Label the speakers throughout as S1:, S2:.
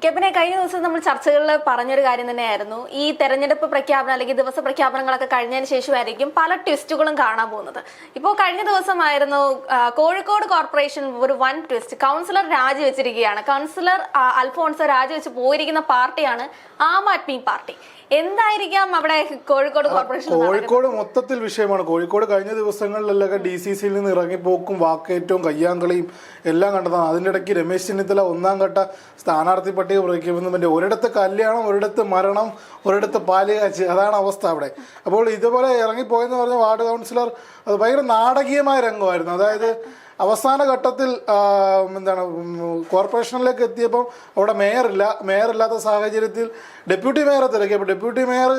S1: കെപ്പിനെ കഴിഞ്ഞ ദിവസം നമ്മൾ ചർച്ചകളിൽ പറഞ്ഞൊരു കാര്യം തന്നെയായിരുന്നു. ഈ തെരഞ്ഞെടുപ്പ് പ്രഖ്യാപനം അല്ലെങ്കിൽ ദിവസ പ്രഖ്യാപനങ്ങളൊക്കെ കഴിഞ്ഞതിന് ശേഷമായിരിക്കും പല ട്വിസ്റ്റുകളും കാണാൻ പോകുന്നത്. ഇപ്പോൾ കഴിഞ്ഞ ദിവസമായിരുന്നു കോഴിക്കോട് കോർപ്പറേഷൻ ഒരു വൺ ട്വിസ്റ്റ്. കൗൺസിലർ രാജിവെച്ചിരിക്കുകയാണ്. കൗൺസിലർ അൽഫോൺസ് രാജിവെച്ച് പോയിരിക്കുന്ന പാർട്ടിയാണ് ആം ആദ്മി പാർട്ടി. എന്തായിരിക്കാം അവിടെ കോഴിക്കോട് കോർപ്പറേഷൻ
S2: കോഴിക്കോട് മൊത്തത്തിൽ വിഷയമാണ്. കോഴിക്കോട് കഴിഞ്ഞ ദിവസങ്ങളിലൊക്കെ ഡി സി സിയിൽ നിന്ന് ഇറങ്ങിപ്പോക്കും വാക്കേറ്റവും കയ്യാങ്കളിയും എല്ലാം കണ്ടതാണ്. അതിന്റെ ഇടയ്ക്ക് രമേശ് ചെന്നിത്തല ഒന്നാം ഘട്ട സ്ഥാനാർത്ഥി പട്ടിക പ്രഖ്യാപിക്കുന്നതിന്റെ ഒരിടത്ത് കല്യാണം ഒരിടത്ത് മരണം ഒരിടത്ത് പാൽ കാച്ച് അതാണ് അവസ്ഥ അവിടെ. അപ്പോൾ ഇതുപോലെ ഇറങ്ങിപ്പോയെന്ന് പറഞ്ഞ വാർഡ് കൗൺസിലർ അത് ഭയങ്കര നാടകീയമായ രംഗമായിരുന്നു. അതായത് അവസാന ഘട്ടത്തിൽ എന്താണ് കോർപ്പറേഷനിലേക്ക് എത്തിയപ്പം അവിടെ മേയറില്ല. മേയറില്ലാത്ത സാഹചര്യത്തിൽ ഡെപ്യൂട്ടി മേയറെ തിരക്കി. അപ്പോൾ ഡെപ്യൂട്ടി മേയർ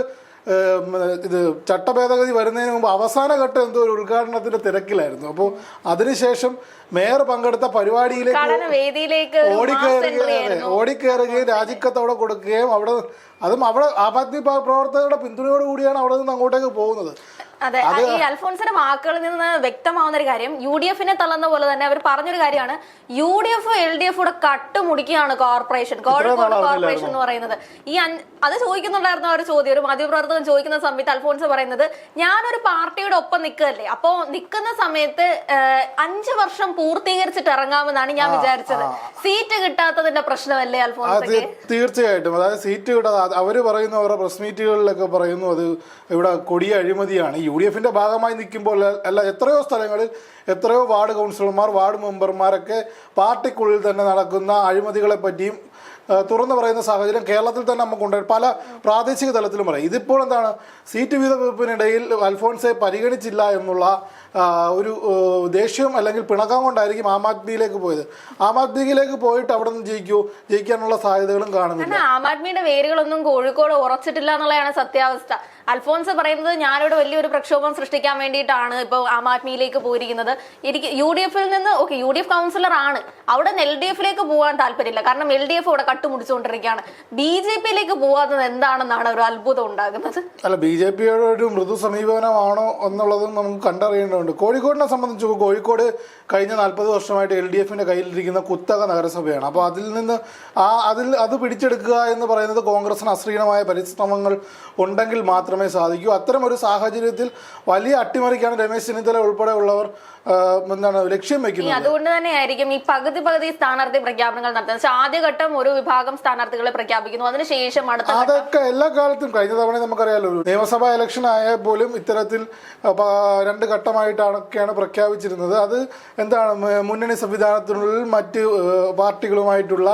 S2: ഇത് ചട്ടഭേദഗതി വരുന്നതിന് മുമ്പ് അവസാന ഘട്ടം എന്തോ ഒരു ഉദ്ഘാടനത്തിന്റെ തിരക്കിലായിരുന്നു. അപ്പോൾ അതിനുശേഷം മേയർ പങ്കെടുത്ത പരിപാടിയിലേക്ക് ഓടിക്കയറുകയും ഓടിക്കയറുകയും രാജിക്കത്ത് അവിടെ കൊടുക്കുകയും അവിടെ അതും അവിടെ ആം ആദ്മി പ്രവർത്തകരുടെ പിന്തുണയോടുകൂടിയാണ് അവിടെ നിന്ന് അങ്ങോട്ടേക്ക് പോകുന്നത്.
S1: അതെ ഈ അൽഫോൺസിന്റെ വാക്കുകളിൽ നിന്ന് വ്യക്തമാവുന്ന ഒരു കാര്യം യു ഡി എഫിനെ തള്ളുന്ന പോലെ തന്നെ അവർ പറഞ്ഞൊരു കാര്യമാണ്. U D F L D F കൂടെ കട്ടുമുടിക്കുകയാണ് കോർപ്പറേഷൻ കോഴിക്കോട് കോർപ്പറേഷൻ എന്ന് പറയുന്നത്. ഈ അത് ചോദിക്കുന്നുണ്ടായിരുന്ന ഒരു ചോദ്യം ഒരു മാധ്യമപ്രവർത്തകൻ ചോദിക്കുന്ന സമയത്ത് അൽഫോൺസ് പറയുന്നത് ഞാനൊരു പാർട്ടിയുടെ ഒപ്പം നിൽക്കല്ലേ അപ്പോ നിൽക്കുന്ന സമയത്ത് അഞ്ചു വർഷം പൂർത്തീകരിച്ചിട്ട് ഇറങ്ങാമെന്നാണ് ഞാൻ വിചാരിച്ചത്. സീറ്റ് കിട്ടാത്തതിന്റെ പ്രശ്നമല്ലേ അൽഫോൺസ്
S2: തീർച്ചയായിട്ടും. അതായത് സീറ്റ് കിട്ടാതെ അവർ പറയുന്ന അവരുടെ പ്രസ് മീറ്റുകളിലൊക്കെ പറയുന്നു അത് ഇവിടെ കൊടിയ അഴിമതിയാണ് യു ഡി എഫിന്റെ ഭാഗമായി നിൽക്കുമ്പോൾ അല്ല എത്രയോ സ്ഥലങ്ങളിൽ എത്രയോ വാർഡ് കൗൺസിലർമാർ വാർഡ് മെമ്പർമാരൊക്കെ പാർട്ടിക്കുള്ളിൽ തന്നെ നടക്കുന്ന അഴിമതികളെ പറ്റിയും തുറന്നു പറയുന്ന സാഹചര്യം കേരളത്തിൽ തന്നെ നമുക്കുണ്ടായി പല പ്രാദേശിക തലത്തിലും പറയും. ഇതിപ്പോൾ എന്താണ്? സീറ്റ് വീത വെപ്പിനിടയിൽ അൽഫോൺസെ പരിഗണിച്ചില്ല എന്നുള്ള ഒരു ദേഷ്യവും ദേഷ്യം അല്ലെങ്കിൽ പിണക്കം കൊണ്ടായിരിക്കും ആം ആദ്മിയിലേക്ക് പോയത്. ആം ആദ്മിയിലേക്ക് പോയിട്ട് അവിടെ നിന്ന് ജയിക്കൂ ജയിക്കാനുള്ള സാധ്യതകളും കാണുന്നില്ല.
S1: കാരണം ആം ആദ്മിയുടെ വേരുകളൊന്നും കോഴിക്കോട് ഉറച്ചിട്ടില്ല എന്നുള്ളതാണ് സത്യാവസ്ഥ. അൽഫോൺസ് പറയുന്നത് ഞാനിവിടെ വലിയൊരു പ്രക്ഷോഭം സൃഷ്ടിക്കാൻ വേണ്ടിയിട്ടാണ് ഇപ്പോൾ ആം ആദ്മിയിലേക്ക് പോയിരിക്കുന്നത്. എനിക്ക് യു ഡി എഫിൽ നിന്ന് okay U D F councillor ആണ്. അവിടെ നിന്ന് എൽ ഡി എഫിലേക്ക് പോകാൻ താല്പര്യമില്ല. കാരണം എൽ ഡി എഫ് ഇവിടെ കട്ടുമുടിച്ചുകൊണ്ടിരിക്കുകയാണ്. ബി ജെ പിയിലേക്ക് പോകാത്തത് എന്താണെന്നാണ് ഒരു അത്ഭുതം ഉണ്ടാകുന്നത്?
S2: അല്ല ബി ജെ പിയുടെ ഒരു മൃദു സമീപനമാണോ എന്നുള്ളതും നമുക്ക് കണ്ടറിയേണ്ടതുണ്ട്. കോഴിക്കോടിനെ സംബന്ധിച്ച് കോഴിക്കോട് കഴിഞ്ഞ നാൽപ്പത് വർഷമായിട്ട് എൽ ഡി എഫിന്റെ കയ്യിലിരിക്കുന്ന കുത്തക നഗരസഭയാണ്. അപ്പോൾ അതിൽ നിന്ന് ആ അതിൽ അത് പിടിച്ചെടുക്കുക എന്ന് പറയുന്നത് കോൺഗ്രസിന് അശ്രീണമായ പരിശ്രമങ്ങൾ ഉണ്ടെങ്കിൽ മാത്രമേ സാധിക്കൂ. അത്തരം ഒരു സാഹചര്യത്തിൽ വലിയ അട്ടിമറിക്കാണ് രമേശ് ചെന്നിത്തല ഉൾപ്പെടെ ഉള്ളവർ ആ, എന്താണ് ലക്ഷ്യം വെക്കുന്നത്
S1: അതുകൊണ്ട് തന്നെയായിരിക്കും ഈ പകുതി പകുതി സ്ഥാനാർത്ഥി പ്രഖ്യാപനങ്ങൾ നടത്തുന്നത്. ആദ്യഘട്ടം ഒരു വിഭാഗം സ്ഥാനാർത്ഥികളെ പ്രഖ്യാപിക്കുന്നു. അതിനുശേഷം അടുത്ത
S2: അതൊക്കെ എല്ലാ കാലത്തും കഴിഞ്ഞ തവണ നമുക്കറിയാലോ നിയമസഭാ ഇലക്ഷൻ ആയാൽ പോലും ഇത്തരത്തിൽ രണ്ട് ഘട്ടമായിട്ടാണൊക്കെയാണ് പ്രഖ്യാപിച്ചിരുന്നത്. അത് എന്താണ് മുന്നണി സംവിധാനത്തിനുള്ളിൽ മറ്റ് പാർട്ടികളുമായിട്ടുള്ള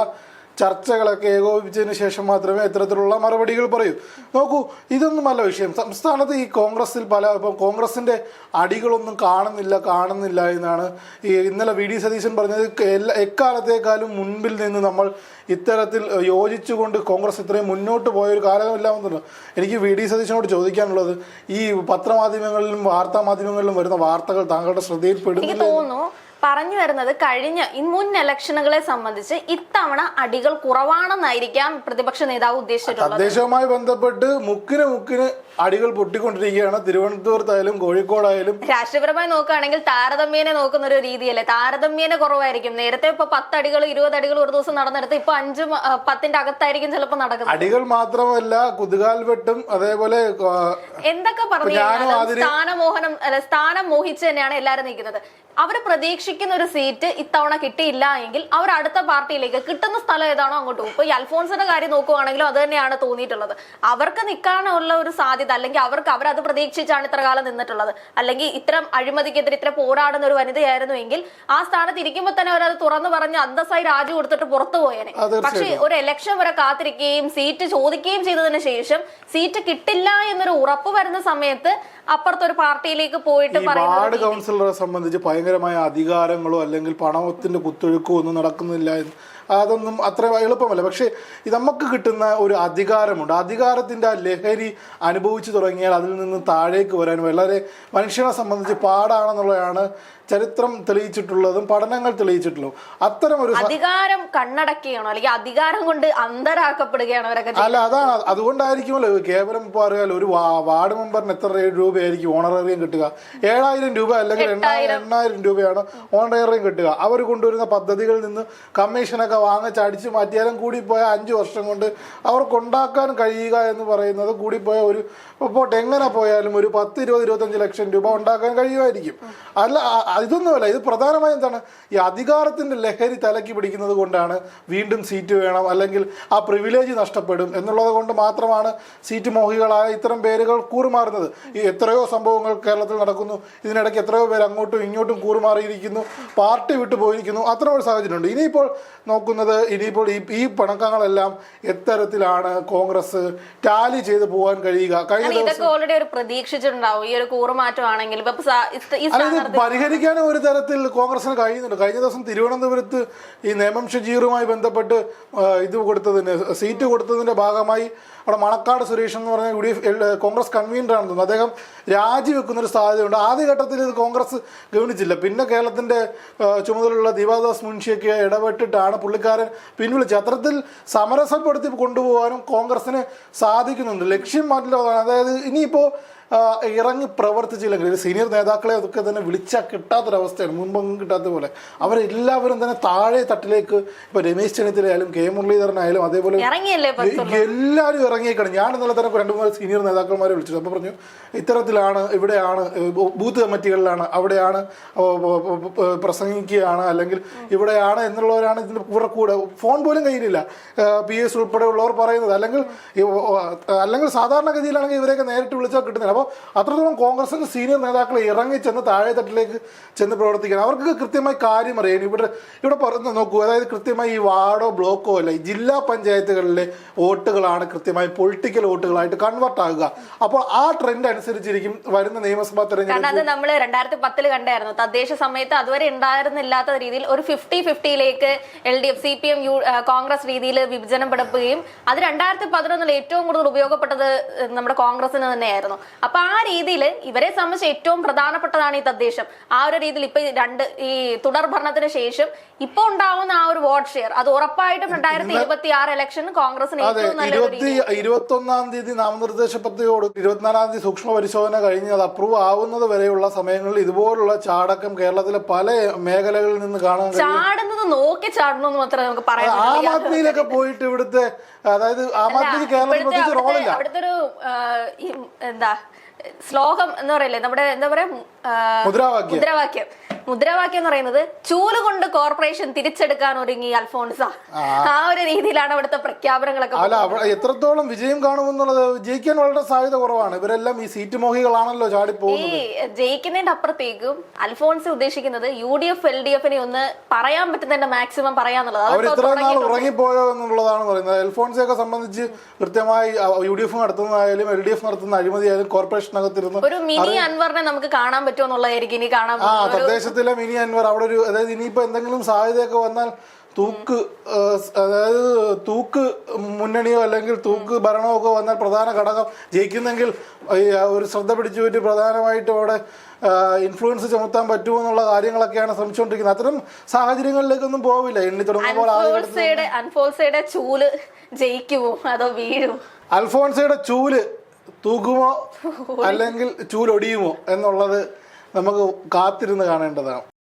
S2: ചർച്ചകളൊക്കെ ഏകോപിപ്പിച്ചതിന് ശേഷം മാത്രമേ ഇത്തരത്തിലുള്ള മറുപടികൾ പറയൂ. നോക്കൂ ഇതൊന്നുമല്ല വിഷയം. സംസ്ഥാനത്ത് ഈ കോൺഗ്രസിൽ പല ഇപ്പം കോൺഗ്രസിന്റെ അടികളൊന്നും കാണുന്നില്ല കാണുന്നില്ല എന്നാണ് ഈ ഇന്നലെ വി ഡി സതീശൻ പറഞ്ഞത്. എല്ലാ എക്കാലത്തേക്കാളും മുൻപിൽ നിന്ന് നമ്മൾ ഇത്തരത്തിൽ യോജിച്ചുകൊണ്ട് കോൺഗ്രസ് ഇത്രയും മുന്നോട്ട് പോയ ഒരു കാലമില്ലാമെന്നുണ്ട് എനിക്ക് വി ഡി സതീശനോട് ചോദിക്കാനുള്ളത് ഈ പത്രമാധ്യമങ്ങളിലും വാർത്താ മാധ്യമങ്ങളിലും വരുന്ന വാർത്തകൾ താങ്കളുടെ
S1: ശ്രദ്ധയിൽപ്പെടുന്നു
S2: ശ്രദ്ധയിൽപ്പെടുന്നില്ല
S1: പറഞ്ഞു വരുന്നത് കഴിഞ്ഞ ഈ മുൻ ഇലക്ഷനുകളെ സംബന്ധിച്ച് ഇത്തവണ അടികൾ കുറവാണെന്നായിരിക്കാം പ്രതിപക്ഷ നേതാവ് ഉദ്ദേശിച്ചിട്ടുള്ളത്.
S2: തദ്ദേശവുമായി ബന്ധപ്പെട്ട് മുക്കിന് മുക്കിന് അടികൾ പൊട്ടിക്കൊണ്ടിരിക്കുകയാണ്. തിരുവനന്തപുരത്തായാലും കോഴിക്കോടായാലും
S1: രാഷ്ട്രീയപരമായി നോക്കുകയാണെങ്കിൽ താരതമ്യേനെ നോക്കുന്ന ഒരു രീതിയല്ലേ? താരതമ്യേന കുറവായിരിക്കും. നേരത്തെ ഇപ്പൊ പത്തടികൾ ഇരുപത് അടികൾ ഒരു ദിവസം നടന്നെടുത്ത് ഇപ്പൊ അഞ്ച് പത്തിന്റെ അകത്തായിരിക്കും ചിലപ്പോൾ നടക്കുന്നത്.
S2: അടികൾ മാത്രമല്ല കുതുകാൽ വെട്ടും അതേപോലെ
S1: എന്തൊക്കെ പറഞ്ഞു സ്ഥാനമോഹനം സ്ഥാനം മോഹിച്ച് തന്നെയാണ് എല്ലാരും നിൽക്കുന്നത്. അവർ പ്രതീക്ഷിക്കുന്ന ഒരു സീറ്റ് ഇത്തവണ കിട്ടിയില്ല എങ്കിൽ അവർ അടുത്ത പാർട്ടിയിലേക്ക് കിട്ടുന്ന സ്ഥലം ഏതാണോ അങ്ങോട്ട് പോകും. ഇപ്പൊ ഈ അൽഫോൺസിന്റെ കാര്യം നോക്കുവാണെങ്കിലും അത് തന്നെയാണ് തോന്നിയിട്ടുള്ളത്. അവർക്ക് നിൽക്കാനുള്ള ഒരു സാധ്യത അല്ലെങ്കിൽ അവർക്ക് അവരത് പ്രതീക്ഷിച്ചാണ് ഇത്ര കാലം നിന്നിട്ടുള്ളത്. അല്ലെങ്കിൽ ഇത്തരം അഴിമതിക്കെതിരെ ഇത്ര പോരാടുന്ന ഒരു വനിതയായിരുന്നു എങ്കിൽ ആ സ്ഥാനത്ത് ഇരിക്കുമ്പോൾ തന്നെ അവരത് തുറന്നു പറഞ്ഞ് അന്തസ്സായി രാജി കൊടുത്തിട്ട് പുറത്തു പോയേനെ. പക്ഷെ ഒരു ഇലക്ഷൻ വരെ കാത്തിരിക്കുകയും സീറ്റ് ചോദിക്കുകയും ചെയ്തതിന് ശേഷം സീറ്റ് കിട്ടില്ല എന്നൊരു ഉറപ്പ് വരുന്ന സമയത്ത് അപ്പുറത്തൊരു പാർട്ടിയിലേക്ക് പോയിട്ട്
S2: വാർഡ് കൗൺസിലറെ സംബന്ധിച്ച് ഭയങ്കരമായ അധികാരങ്ങളോ അല്ലെങ്കിൽ പണത്തിന്റെ കുത്തൊഴുക്കോ ഒന്നും നടക്കുന്നില്ല അതൊന്നും അത്ര എളുപ്പമല്ല. പക്ഷേ ഇത് നമുക്ക് കിട്ടുന്ന ഒരു അധികാരമുണ്ട്. അധികാരത്തിന്റെ ആ ലഹരി അനുഭവിച്ചു തുടങ്ങിയാൽ അതിൽ നിന്ന് താഴേക്ക് വരാൻ വളരെ മനുഷ്യനെ സംബന്ധിച്ച് പാടാണെന്നുള്ളതാണ് ചരിത്രം തെളിയിച്ചിട്ടുള്ളതും പഠനങ്ങൾ തെളിയിച്ചിട്ടുള്ളതും. അത്തരം ഒരു
S1: അധികാരം കണ്ണടക്കുകയാണോ? അല്ലെങ്കിൽ അധികാരം കൊണ്ട് അന്തരാക്കപ്പെടുകയാണോ അവരൊക്കെ
S2: അല്ല അതാണ്. അതുകൊണ്ടായിരിക്കുമല്ലോ കേവലം ഇപ്പോൾ അറിയാലോ ഒരു വാർഡ് മെമ്പറിന് എത്ര രൂപയായിരിക്കും ഓണറേറിയം കിട്ടുക? ഏഴായിരം രൂപ അല്ലെങ്കിൽ എണ്ണായിരം എണ്ണായിരം രൂപയാണ് ഓണറേറിയം കിട്ടുക. അവർ കൊണ്ടുവരുന്ന പദ്ധതികളിൽ നിന്ന് കമ്മീഷനൊക്കെ വാങ്ങിച്ച് അടിച്ചു മാറ്റിയാലും കൂടിപ്പോയ അഞ്ച് വർഷം കൊണ്ട് അവർക്കുണ്ടാക്കാൻ കഴിയുക എന്ന് പറയുന്നത് കൂടിപ്പോയ ഒരു പോട്ടെ എങ്ങനെ പോയാലും ഒരു പത്ത് ഇരുപത് ഇരുപത്തഞ്ച് ലക്ഷം രൂപ ഉണ്ടാക്കാൻ കഴിയുമായിരിക്കും. അല്ല ഇതൊന്നുമല്ല ഇത് പ്രധാനമായും എന്താണ് ഈ അധികാരത്തിന്റെ ലഹരി തലക്കി പിടിക്കുന്നത് കൊണ്ടാണ് വീണ്ടും സീറ്റ് വേണം അല്ലെങ്കിൽ ആ പ്രിവിലേജ് നഷ്ടപ്പെടും എന്നുള്ളത് കൊണ്ട് മാത്രമാണ് സീറ്റ് മോഹികളായ ഇത്തരം പേരുകൾ കൂറുമാറുന്നത്. ഈ എത്രയോ സംഭവങ്ങൾ കേരളത്തിൽ നടക്കുന്നു. ഇതിനിടയ്ക്ക് എത്രയോ പേര് അങ്ങോട്ടും ഇങ്ങോട്ടും കൂറുമാറിയിരിക്കുന്നു. പാർട്ടി വിട്ടു പോയിരിക്കുന്നു അത്ര ഒരു സാഹചര്യമുണ്ട്. ഇനിയിപ്പോൾ നോക്കുന്നത് ഇനിയിപ്പോൾ ഈ ഈ പണക്കങ്ങളെല്ലാം എത്തരത്തിലാണ് കോൺഗ്രസ് ടാലി ചെയ്ത് പോകാൻ കഴിയുക. കഴിഞ്ഞ
S1: ദിവസം ഇതൊക്കെ ഓൾറെഡി ഒരു പ്രതീക്ഷിച്ചിട്ടുണ്ടാവും. ഈ ഒരു കൂറുമാറ്റമാണെങ്കിൽ
S2: തരത്തിൽ കോൺഗ്രസിന് കഴിയുന്നുണ്ട്. കഴിഞ്ഞ ദിവസം തിരുവനന്തപുരത്ത് ഈ നേമം ഷജീറുമായി ബന്ധപ്പെട്ട് ഇത് കൊടുത്തതിന് സീറ്റ് കൊടുത്തതിന്റെ ഭാഗമായി അവിടെ മണക്കാട് സുരേഷ് എന്ന് പറഞ്ഞ U D F Congress convener ആണെന്ന് തോന്നുന്നു. അദ്ദേഹം രാജിവെക്കുന്ന ഒരു സാധ്യതയുണ്ട്. ആദ്യഘട്ടത്തിൽ ഇത് കോൺഗ്രസ് ഗവനിച്ചില്ല പിന്നെ കേരളത്തിന്റെ ചുമതലയുള്ള ദീപാദാസ് മുൻഷിയൊക്കെ ഇടപെട്ടിട്ടാണ് പുള്ളിക്കാരൻ പിൻവലിച്ചത് അത്തരത്തിൽ സമരസപ്പെടുത്തി കൊണ്ടുപോകാനും കോൺഗ്രസിന് സാധിക്കുന്നുണ്ട്. ലക്ഷ്യം മാറ്റില്ല. അതായത് ഇനിയിപ്പോൾ ഇറങ്ങി പ്രവർത്തിച്ചില്ലെങ്കിൽ ഒരു സീനിയർ നേതാക്കളെ അതൊക്കെ തന്നെ വിളിച്ചാൽ കിട്ടാത്തൊരവസ്ഥയാണ്. മുൻപൊന്നും കിട്ടാത്ത പോലെ. അവരെല്ലാവരും തന്നെ താഴെ തട്ടിലേക്ക് ഇപ്പൊ രമേശ് ചെന്നിത്തലയായാലും കെ മുരളീധരനായാലും അതേപോലെ എല്ലാവരും ഇറങ്ങിയേക്കാണ്. ഞാൻ ഇന്നലെ തന്നെ രണ്ട് മൂന്ന് സീനിയർ നേതാക്കന്മാരെ വിളിച്ചു അപ്പോൾ പറഞ്ഞു ഇത്തരത്തിലാണ് ഇവിടെയാണ് ബൂത്ത് കമ്മിറ്റികളിലാണ് അവിടെയാണ് പ്രസംഗിക്കുകയാണ് അല്ലെങ്കിൽ ഇവിടെയാണ് എന്നുള്ളവരാണ് ഇതിന്റെ കൂടെ കൂടെ. ഫോൺ പോലും കയ്യിലില്ല. പി എസ് ഉൾപ്പെടെയുള്ളവർ പറയുന്നത്. അല്ലെങ്കിൽ അല്ലെങ്കിൽ സാധാരണ ഓ, അല്ലെങ്കിൽ സാധാരണഗതിയിലാണെങ്കിൽ ഇവരെയൊക്കെ നേരിട്ട് വിളിച്ചാൽ കിട്ടുന്നില്ല. അപ്പോൾ അത്രത്തോളം കോൺഗ്രസിന്റെ സീനിയർ നേതാക്കൾ ഇറങ്ങി ചെന്ന് താഴെ തട്ടിലേക്ക് ചെന്ന് പ്രവർത്തിക്കണം. അവർക്ക് കൃത്യമായി കാര്യം അറിയാൻ ഇവിടെ ഇവിടെ പറഞ്ഞു നോക്കൂ. അതായത് കൃത്യമായി ഈ വാർഡോ ബ്ലോക്കോ അല്ല ഈ ജില്ലാ പഞ്ചായത്തുകളിലെ വോട്ടുകളാണ് കൃത്യമായി പൊളിറ്റിക്കൽ വോട്ടുകളായിട്ട് കൺവേർട്ട് ആകുക. അപ്പോൾ ആ ട്രെൻഡ് അനുസരിച്ചിരിക്കും വരുന്ന നിയമസഭാ തെരഞ്ഞെടുപ്പ്.
S1: നമ്മൾ രണ്ടായിരത്തി പത്തിൽ കണ്ടായിരുന്നു. തദ്ദേശ സമയത്ത് അതുവരെ ഉണ്ടായിരുന്നില്ലാത്ത രീതിയിൽ ഒരു fifty ഫിഫ്റ്റിയിലേക്ക് L D F C P M U Congress രീതിയിൽ വിഭജനം പെടുത്തുകയും അത് രണ്ടായിരത്തി പതിനൊന്നിൽ ഏറ്റവും കൂടുതൽ ഉപയോഗപ്പെട്ടത് നമ്മുടെ കോൺഗ്രസിന് തന്നെയായിരുന്നു. അപ്പൊ ആ രീതിയിൽ ഇവരെ സംബന്ധിച്ച് ഏറ്റവും പ്രധാനപ്പെട്ടതാണ് ഈ തദ്ദേശം. ആ ഒരു രീതിയിൽ ഇപ്പൊ രണ്ട് ഈ തുടർ ഭരണത്തിന് ശേഷം ഇപ്പൊ ഉണ്ടാവുന്ന ആ ഒരു വോട്ട് ഷെയർ അത് ഉറപ്പായിട്ടും രണ്ടായിരത്തി ഇരുപത്തി ആറ് ഇലക്ഷൻ കോൺഗ്രസിന് ഏറ്റവും
S2: ഇരുപത്തി ഒന്നാം തീയതി നാമനിർദ്ദേശ പദ്ധതിയോട് ഇരുപത്തിനാലാം തീയതി സൂക്ഷ്മ പരിശോധന കഴിഞ്ഞ് അത് അപ്രൂവ് ആവുന്നത് വരെയുള്ള സമയങ്ങളിൽ ഇതുപോലുള്ള ചാടക്കം കേരളത്തിലെ പല മേഖലകളിൽ നിന്ന് കാണാൻ
S1: ചാടുന്നത് നോക്കി ചാടണം എന്ന് മാത്രമേ നമുക്ക് പറയാം
S2: ആം. ആദ്മിയിലൊക്കെ പോയിട്ട് ഇവിടുത്തെ അതായത് ആം കേരളത്തിൽ
S1: ഇപ്പോഴത്തെ
S2: പ്രത്യേകിച്ച് റോളില്ല
S1: അവിടുത്തെ ഒരു എന്താ ശ്ലോകം എന്ന് പറയില്ലേ നമ്മുടെ എന്താ പറയാ
S2: മുദ്രാവാക്യം.
S1: മുദ്രാവാക്യം മുദ്രാവാക്യം എന്ന് പറയുന്നത് ചൂൽ കൊണ്ട് കോർപ്പറേഷൻ തിരിച്ചെടുക്കാൻ ഒരുങ്ങി അൽഫോൺസ. ആ. ഒരു രീതിയിലാണ് അവിടുത്തെ പ്രഖ്യാപനങ്ങളൊക്കെ
S2: അല്ല എത്രത്തോളം വിജയം കാണുമെന്നുള്ളത് ജയിക്കാൻ വളരെ സാധ്യത കുറവാണ്. ഇവരെല്ലാം ഈ സീറ്റ് മോഹികളാണല്ലോ
S1: ഈ
S2: ചാടിപ്പോകുന്നത്
S1: ജയിക്കുന്നതിന്റെ അപ്പുറത്തേക്കും അൽഫോൺസ് ഉദ്ദേശിക്കുന്നത് U D F L D എഫിനെ ഒന്ന് പറയാൻ പറ്റുന്നതിന്റെ മാക്സിമം പറയാന്നുള്ളത്.
S2: അവർ
S1: അതിപ്പോ
S2: ഇത്രയും നാൾ
S1: തുടങ്ങിയിട്ടുണ്ട്.
S2: ഉറങ്ങിപ്പോയോ എന്നുള്ളതാണ് പറയുന്നത്. എൽഫോൺസിയൊക്കെ സംബന്ധിച്ച് കൃത്യമായി യു ഡി എഫ് നടത്തുന്നതായാലും എൽ ഡി എഫ് നടത്തുന്ന അഴിമതിയായാലും കോർപ്പറേഷനകത്തിരുന്ന്
S1: ഒരു മിനി അൻവറിനെ നമുക്ക് കാണാൻ പറ്റുമോ എന്നുള്ളതായിരിക്കും ഇനി കാണാൻ
S2: ആ
S1: പോകുന്നത്. ഒരു
S2: തദ്ദേശത്തിലെ മിനി അൻവർ അവിടെ ഒരു അതായത് ഇനിയിപ്പോൾ എന്തെങ്കിലും സാധ്യതയൊക്കെ വന്നാൽ തൂക്ക് അതായത് തൂക്ക് മുന്നണിയോ അല്ലെങ്കിൽ തൂക്ക് ഭരണമോ ഒക്കെ വന്നാൽ പ്രധാന ഘടകം ജയിക്കുന്നെങ്കിൽ ഒരു ശ്രദ്ധ പിടിച്ചു പറ്റി പ്രധാനമായിട്ടും അവിടെ ഇൻഫ്ലുവൻസ് ചുമത്താൻ പറ്റുമോ എന്നുള്ള കാര്യങ്ങളൊക്കെയാണ് ശ്രമിച്ചുകൊണ്ടിരിക്കുന്നത്. അത്തരം സാഹചര്യങ്ങളിലേക്കൊന്നും പോവില്ല. എണ്ണി തുടങ്ങുമ്പോൾ
S1: അൻഫോൾസയുടെ ചൂൽ ജയിക്കുമോ? അതോ
S2: അൽഫോൺസയുടെ ചൂൽ തൂക്കുമോ അല്ലെങ്കിൽ ചൂലൊടിയുമോ എന്നുള്ളത് നമുക്ക് കാത്തിരുന്ന് കാണേണ്ടതാണ്.